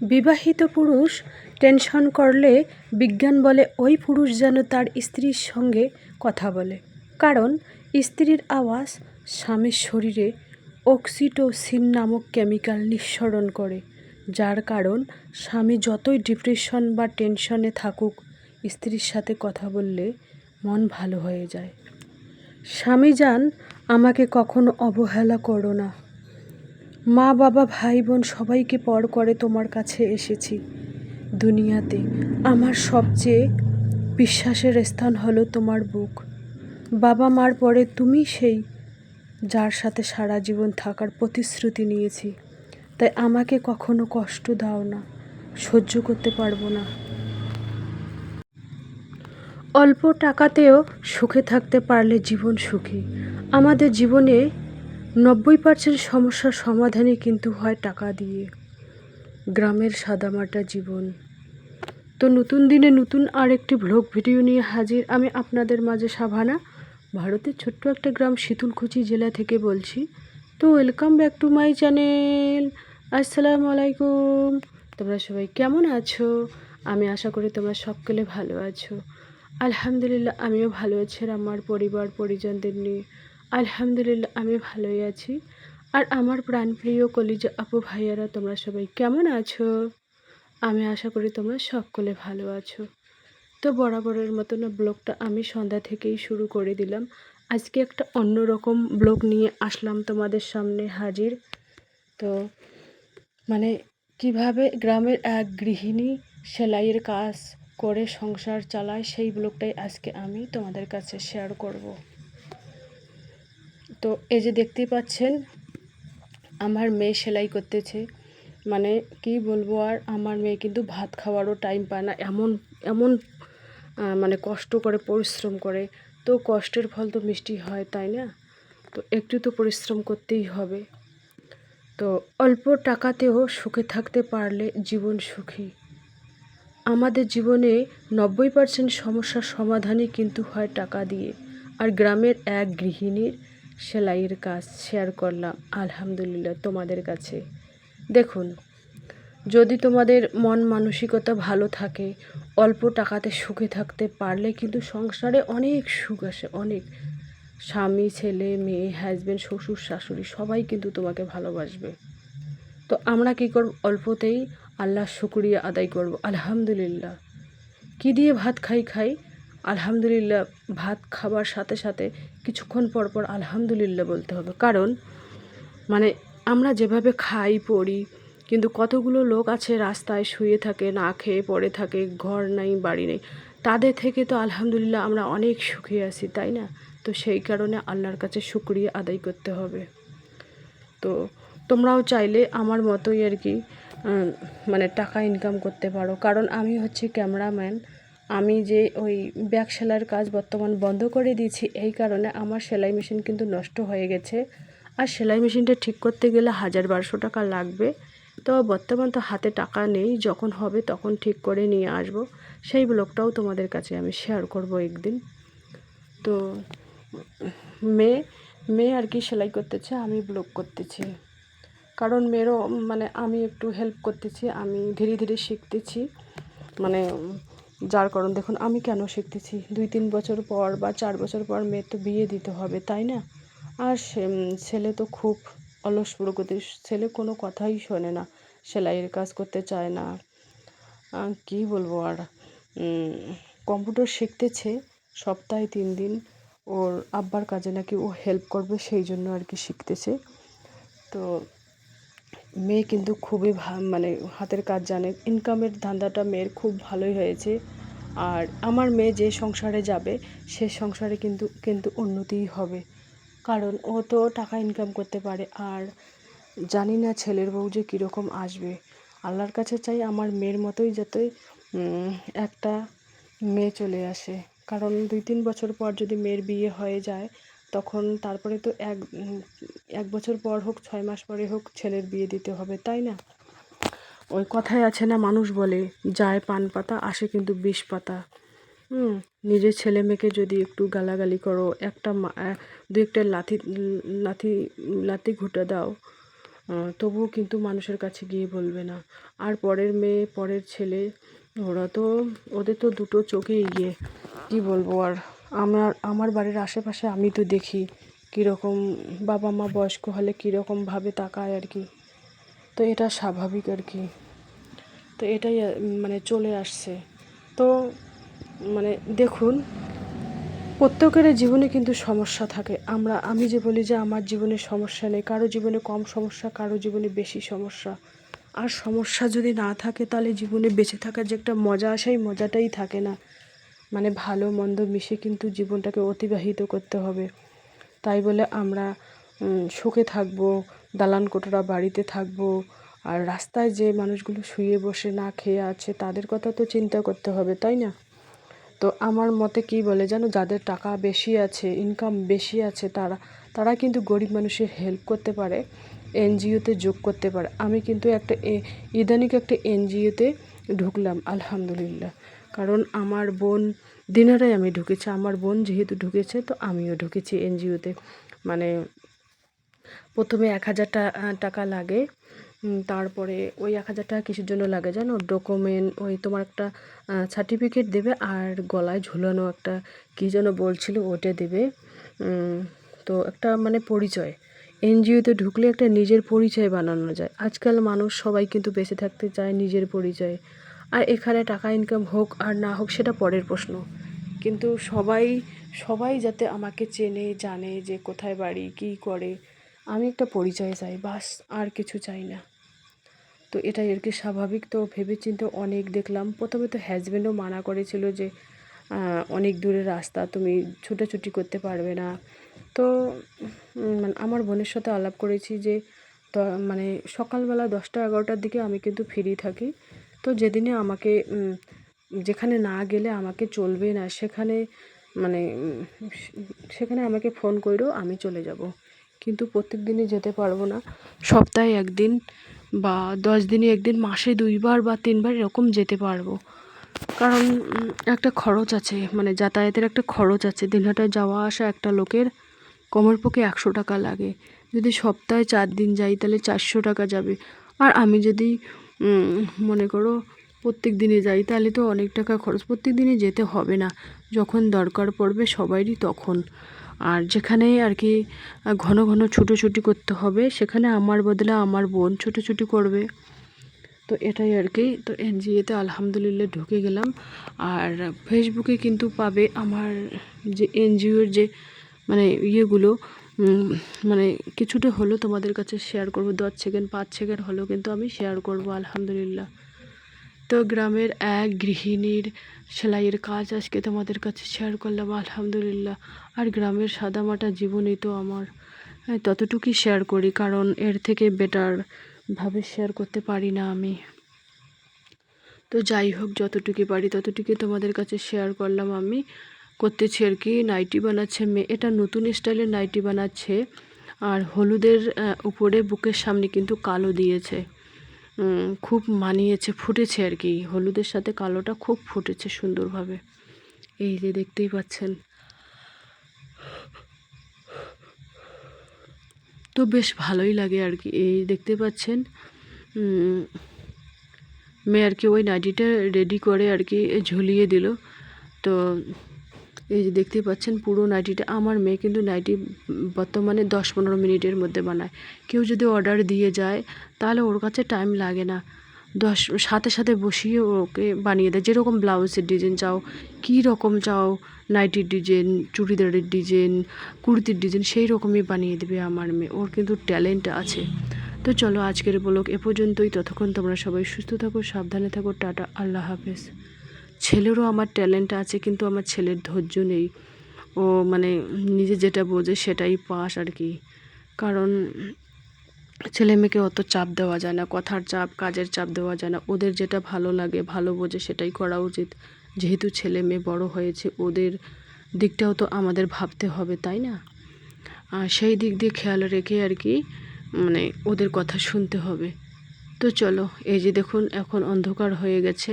বিবাহিত পুরুষ টেনশন করলে বিজ্ঞান বলে ওই পুরুষ যেন তার স্ত্রীর সঙ্গে কথা বলে। কারণ স্ত্রীর আওয়াজ স্বামীর শরীরে অক্সিটোসিন নামক কেমিক্যাল নিঃসরণ করে, যার কারণ স্বামী যতই ডিপ্রেশন বা টেনশনে থাকুক, স্ত্রীর সাথে কথা বললে মন ভালো হয়ে যায়। স্বামী যান, আমাকে কখনো অবহেলা করো না। মা, বাবা, ভাই, বোন সবাইকে পর করে তোমার কাছে এসেছি। দুনিয়াতে আমার সবচেয়ে বিশ্বাসের স্থান হলো তোমার বুক। বাবা মার পরে তুমি সেই যার সাথে সারা জীবন থাকার প্রতিশ্রুতি নিয়েছি। তাই আমাকে কখনো কষ্ট দাও না, সহ্য করতে পারব না। অল্প টাকাতেও সুখে থাকতে পারলে জীবন সুখী। আমাদের জীবনে নব্বই পার্সেন্ট সমস্যার সমাধানই কিন্তু হয় টাকা দিয়ে। গ্রামের সাদামাটা জীবন। তো নতুন দিনে নতুন আরেকটি ভ্লগ ভিডিও নিয়ে হাজির আমি আপনাদের মাঝে সাভানা, ভারতের ছোট্ট একটা গ্রাম শীতলকুচি জেলা থেকে বলছি। তো welcome back to my channel আসসালামু আলাইকুম। তোমরা সবাই কেমন আছো? আমি আশা করি তোমরা সকলে ভালো আছো। আলহামদুলিল্লাহ, আমিও ভালো আছি আমার পরিবার, পরিজনদের নিয়ে। আলহামদুলিল্লাহ, আমি ভালোই আছি। আর আমার প্রাণপ্রিয় কলিজা আপু ভাইয়ারা, তোমরা সবাই কেমন আছো? আমি আশা করি তোমরা সকলে ভালো আছো। তো বরাবরের মতো না ব্লগটা আমি সন্ধ্যা থেকেই শুরু করে দিলাম। আজকে একটা অন্যরকম ব্লগ নিয়ে আসলাম তোমাদের সামনে হাজির। তো মানে কীভাবে গ্রামের এক গৃহিণী সেলাইয়ের কাজ করে সংসার চালায়, সেই ব্লগটাই আজকে আমি তোমাদের কাছে শেয়ার করব। তো এই যে দেখতেই পাচ্ছেন, আমার মেয়ে সেলাই করতেছে। মানে কি বলব আর, আমার মেয়ে কিন্তু ভাত খাওয়ারও টাইম পায় না। এমন এমন মানে কষ্ট করে, পরিশ্রম করে। তো কষ্টের ফল তো মিষ্টি হয়, তাই না? তো একটু তো পরিশ্রম করতেই হবে। তো অল্প টাকাতেও সুখে থাকতে পারলে জীবন সুখী। আমাদের জীবনে নব্বই পার্সেন্ট সমস্যার সমাধানই কিন্তু হয় টাকা দিয়ে। আর গ্রামের এক গৃহিণীর সেলাইয়ের কাজ শেয়ার করলাম, আলহামদুলিল্লাহ তোমাদের কাছে। দেখুন, যদি তোমাদের মন মানসিকতা ভালো থাকে, অল্প টাকাতে সুখে থাকতে পারলে কিন্তু সংসারে অনেক সুখ আসে, অনেক। স্বামী, ছেলে, মেয়ে হাজব্যান্ড শ্বশুর, শাশুড়ি, সবাই কিন্তু তোমাকে ভালোবাসবে। তো আমরা কী করব? অল্পতেই আল্লাহ শুক্রিয়া আদায় করব, আলহামদুলিল্লাহ। কি দিয়ে ভাত খাই খাই? আলহামদুলিল্লাহ, ভাত খাবার সাথে সাথে কিছুক্ষণ পর পর আলহামদুলিল্লাহ বলতে হবে। কারণ মানে আমরা যেভাবে খাই, পড়ি, কিন্তু কতগুলো লোক আছে রাস্তায় শুয়ে থাকে, না খেয়ে পড়ে থাকে, ঘর নাই, বাড়ি নেই, তাদের থেকে তো আলহামদুলিল্লাহ আমরা অনেক সুখী আছি, তাই না? তো সেই কারণে আল্লাহর কাছে শুক্রিয়া আদায় করতে হবে। তো তোমরাও চাইলে আমার মতোই আর কি মানে টাকা ইনকাম করতে পারো। কারণ আমি হচ্ছে ক্যামেরাম্যান আমি যে ওই ব্যাগ সেলাইয়ের কাজ বর্তমান বন্ধ করে দিয়েছি, এই কারণে আমার সেলাই মেশিন কিন্তু নষ্ট হয়ে গেছে। আর সেলাই মেশিনটা ঠিক করতে গেলে হাজার বারোশো টাকা লাগবে। তো বর্তমান তো হাতে টাকা নেই, যখন হবে তখন ঠিক করে নিয়ে আসব। সেই ব্লগটাও তোমাদের কাছে আমি শেয়ার করব একদিন। তো মেয়ে মেয়ে আর কি সেলাই করতেছে, আমি ব্লগ করতেছি। কারণ মেয়েরও মানে আমি একটু হেল্প করতেছি, আমি ধীরে ধীরে শিখতেছি। মানে যার কারণ দেখুন, আমি কেন শিখতেছি? দুই তিন বছর পর বা চার বছর পর মেয়ের তো বিয়ে দিতে হবে, তাই না? আর ছেলে তো খুব অলস প্রকৃতির ছেলে কোনো কথাই শোনে না, সেলাইয়ের কাজ করতে চায় না। কী বলব আর কম্পিউটার শিখতেছে, সপ্তাহে তিন দিন ওর আব্বার কাজে নাকি ও হেল্প করবে, সেই জন্য আর কি শিখতেছে। তো মেয়ে কিন্তু খুবই মানে হাতের কাজ জানে। ইনকামের ধান্দাটা মেয়ের খুব ভালোই হয়েছে। আর আমার মেয়ে যে সংসারে যাবে, সে সংসারে কিন্তু কিন্তু উন্নতিই হবে। কারণ ও তো টাকা ইনকাম করতে পারে। আর জানি না ছেলের বউ যে কীরকম আসবে। আল্লাহর কাছে চাই আমার মেয়ের মতোই যাতে একটা মেয়ে চলে আসে। কারণ দুই তিন বছর পর যদি মেয়ের বিয়ে হয়ে যায় তখন তারপরে তো এক এক বছর পর হোক, ছয় মাস পরে হোক ছেলের বিয়ে দিতে হবে, তাই না? ওই কথায় আছে না, মানুষ বলে, যায় পান পাতা, আসে কিন্তু বিষ পাতা। হুম, নিজের ছেলে মেয়েকে যদি একটু গালাগালি করো, একটা দু একটা লাথি লাথি লাথি ঘুটে দাও তবুও কিন্তু মানুষের কাছে গিয়ে বলবে না। আর পরের মেয়ে, পরের ছেলে, ওরা তো, ওদের তো দুটো চোখেই গিয়ে কি বলব আর? আমার আমার বাড়ির আশেপাশে আমি তো দেখি কীরকম বাবা মা বয়স্ক হলে কীরকমভাবে তাকায় আর কি। তো এটা স্বাভাবিক আর কি। তো এটাই মানে চলে আসছে। তো মানে দেখুন, প্রত্যেকের জীবনে কিন্তু সমস্যা থাকে। আমরা, আমি যে বলি যে আমার জীবনে সমস্যা নেই, কারও জীবনে কম সমস্যা, কারও জীবনে বেশি সমস্যা। আর সমস্যা যদি না থাকে, তাহলে জীবনে বেঁচে থাকার যে একটা মজা, সেই মজাটাই থাকে না। মানে ভালো, মন্দ মিশে কিন্তু জীবনটাকে অতিবাহিত করতে হবে। তাই বলে আমরা সুখে থাকব, দালান কোঠরা বাড়িতে থাকব, আর রাস্তায় যে মানুষগুলো শুয়ে বসে না খেয়ে আছে, তাদের কথা তো চিন্তা করতে হবে, তাই না? তো আমার মতে কি বলে জানো, যাদের টাকা বেশি আছে ইনকাম বেশি আছে, তারা তারা কিন্তু গরিব মানুষের হেল্প করতে পারে, এনজিওতে যোগ করতে পারে। আমি কিন্তু একটা ইদানিক একটা এনজিওতে ঢুকলাম, আলহামদুলিল্লাহ। কারণ আমার বোন, দিনেরাই আমি ঢুকেছি, আমার বোন যেহেতু ঢুকেছে, তো আমিও ঢুকেছি এনজিওতে। মানে প্রথমে এক হাজার টাকা লাগে তারপরে ওই এক হাজার টাকা কিসের জন্য লাগে জানো? ডকুমেন্ট, ওই তোমার একটা সার্টিফিকেট দেবে আর গলায় ঝুলানো একটা, কী যেন বলছিল ওটা দেবে। তো একটা মানে পরিচয়। এনজিওতে ঢুকলে একটা নিজের পরিচয় বানানো যায়। আজকাল মানুষ সবাই কিন্তু বেঁচে থাকতে চায় নিজের পরিচয়ে। আর এখানে টাকা ইনকাম হোক আর না হোক, সেটা পরের প্রশ্ন। কিন্তু সবাই সবাই যাতে আমাকে চেনে, জানে যে কোথায় বাড়ি, কী করে, আমি একটা পরিচয় চাই, বাস, আর কিছু চাই না। তো এটাই আর কি স্বাভাবিক। তো ভেবেচিন্তে অনেক দেখলাম। প্রথমে তো হ্যাজব্যান্ডও মানা করেছিল যে অনেক দূরের রাস্তা, তুমি ছুটাছুটি করতে পারবে না। তো মানে আমার বোনের সাথে আলাপ করেছি যে মানে সকালবেলা দশটা এগারোটার দিকে আমি কিন্তু ফ্রি থাকি। তো যেদিনে আমাকে যেখানে না গেলে আমাকে চলবে না, সেখানে মানে সেখানে আমাকে ফোন করো আমি চলে যাব। কিন্তু প্রত্যেক দিনই যেতে পারব না। সপ্তাহে একদিন বা দশ দিনে একদিন, মাসে দুইবার বা তিনবার এরকম যেতে পারব। কারণ একটা খরচ আছে মানে যাতায়াতের একটা খরচ আছে। দিনহাটায় যাওয়া আসা একটা লোকের কমর পক্ষে একশো টাকা লাগে। যদি সপ্তাহে চার দিন যাই, তাহলে চারশো টাকা যাবে। আর আমি যদি মনে করো প্রত্যেক দিনে যাই, তাহলে তো অনেক টাকা খরচ। প্রত্যেক দিনে যেতে হবে না। যখন দরকার পড়বে সবারই তখন। আর যেখানে আর কি ঘন ঘন ছুটোছুটি করতে হবে, সেখানে আমার বদলে আমার বোন ছুটোছুটি করবে। তো এটাই আর কি। তো এনজিওতে আলহামদুলিল্লাহ ঢুকে গেলাম। আর ফেসবুকে কিন্তু পাবে আমার যে এনজিওর যে মানে ইয়েগুলো মানে কিছুটা হলেও তোমাদের কাছে শেয়ার করব, দশ সেকেন্ড পাঁচ সেকেন্ড হলেও কিন্তু আমি শেয়ার করব, আলহামদুলিল্লাহ। তো গ্রামের এক গৃহিণীর সেলাইয়ের কাজ আজকে তোমাদের কাছে শেয়ার করলাম, আলহামদুলিল্লাহ। আর গ্রামের সাদামাটা জীবনই তো আমার। ততটুকুই শেয়ার করি, কারণ এর থেকে বেটার ভাবে শেয়ার করতে পারি না আমি। তো যাই হোক যতটুকু পারি ততটুকু তোমাদের কাছে শেয়ার করলাম আমি। করতেছি আর কি, নাইটি বানাচ্ছে মেয়ে, এটা নতুন স্টাইলের নাইটি বানাচ্ছে। আর হলুদের উপরে বুকের সামনে কিন্তু কালো দিয়েছে। খুব মানিয়েছে, ফুটেছে আর কি। হলুদের সাথে কালোটা খুব ফুটেছে সুন্দরভাবে। এই যে দেখতেই পাচ্ছেন। তো বেশ ভালোই লাগে আর কি। এই দেখতে পাচ্ছেন মেয়ে আর কি ওই নাইটিটা রেডি করে আর কি ঝুলিয়ে দিল। তো এই যে দেখতেই পাচ্ছেন, পুরো নাইটিটা আমার মেয়ে কিন্তু নাইটি বর্তমানে দশ পনেরো মিনিটের মধ্যে বানায়। কেউ যদি অর্ডার দিয়ে যায়, তাহলে ওর কাছে টাইম লাগে না। দশ, সাথে সাথে বসিয়ে ওকে বানিয়ে দেয়। যেরকম ব্লাউজের ডিজাইন চাও, কী রকম চাও নাইটির ডিজাইন চুড়িদারের ডিজাইন কুর্তির ডিজাইন সেই রকমই বানিয়ে দেবে আমার মেয়ে। ওর কিন্তু ট্যালেন্ট আছে। তো চলো আজকের ব্লগ এ পর্যন্তই। ততক্ষণ তোমরা সবাই সুস্থ থাকো, সাবধানে থাকো। টাটা, আল্লাহ হাফেজ। ছেলেরও আমার ট্যালেন্ট আছে, কিন্তু আমার ছেলের ধৈর্য নেই। ও মানে নিজে যেটা বোঝে সেটাই পাস আর কি। কারণ ছেলে মেয়েকে অত চাপ দেওয়া যায় না, কথার চাপ, কাজের চাপ দেওয়া যায় না। ওদের যেটা ভালো লাগে, ভালো বোঝে সেটাই করা উচিত। যেহেতু ছেলে মেয়ে বড় হয়েছে, ওদের দিকটাও তো আমাদের ভাবতে হবে, তাই না? আর সেই দিক দিয়ে খেয়াল রেখে আর কি মানে ওদের কথা শুনতে হবে। তো চলো, এই যে দেখুন, এখন অন্ধকার হয়ে গেছে।